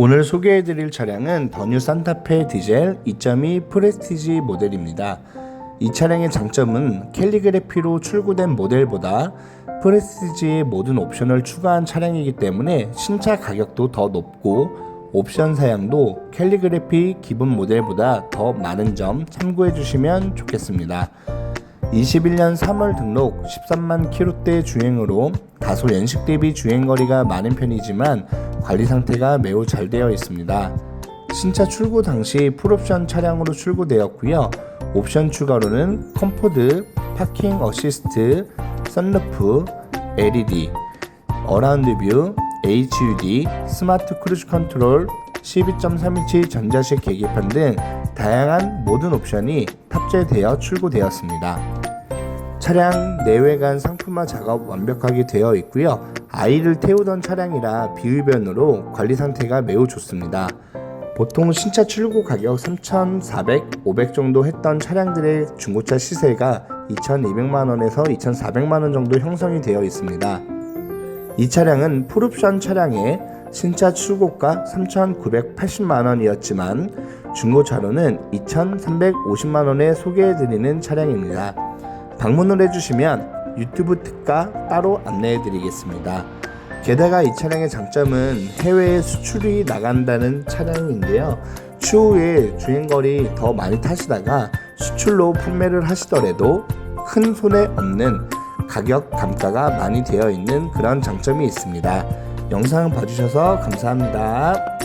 오늘 소개해드릴 차량은 더뉴 산타페 디젤 2.2 프레스티지 모델입니다. 이 차량의 장점은 캘리그래피로 출고된 모델보다 프레스티지의 모든 옵션을 추가한 차량이기 때문에 신차 가격도 더 높고 옵션 사양도 캘리그래피 기본 모델보다 더 많은 점 참고해 주시면 좋겠습니다. 21년 3월 등록 13만 킬로대 주행으로 다소 연식 대비 주행거리가 많은 편이지만 관리 상태가 매우 잘 되어 있습니다. 신차 출고 당시 풀옵션 차량으로 출고되었고요. 옵션 추가로는 컴포드, 파킹 어시스트, 선루프, LED, 어라운드 뷰, HUD, 스마트 크루즈 컨트롤, 12.3인치 전자식 계기판 등 다양한 모든 옵션이 탑재되어 출고되었습니다. 차량 내외관 상품화 작업 완벽하게 되어 있고요. 아이를 태우던 차량이라 비흡연으로 관리 상태가 매우 좋습니다. 보통 신차 출고 가격 3,400, 500 정도 했던 차량들의 중고차 시세가 2,200만 원에서 2,400만 원 정도 형성이 되어 있습니다. 이 차량은 풀옵션 차량에 신차 출고가 3,980만 원이었지만 중고차로는 2,350만 원에 소개해드리는 차량입니다. 방문을 해주시면 유튜브 특가 따로 안내해 드리겠습니다. 게다가 이 차량의 장점은 해외에 수출이 나간다는 차량인데요. 추후에 주행거리 더 많이 타시다가 수출로 판매를 하시더라도 큰 손해 없는 가격 감가가 많이 되어 있는 그런 장점이 있습니다. 영상 봐주셔서 감사합니다.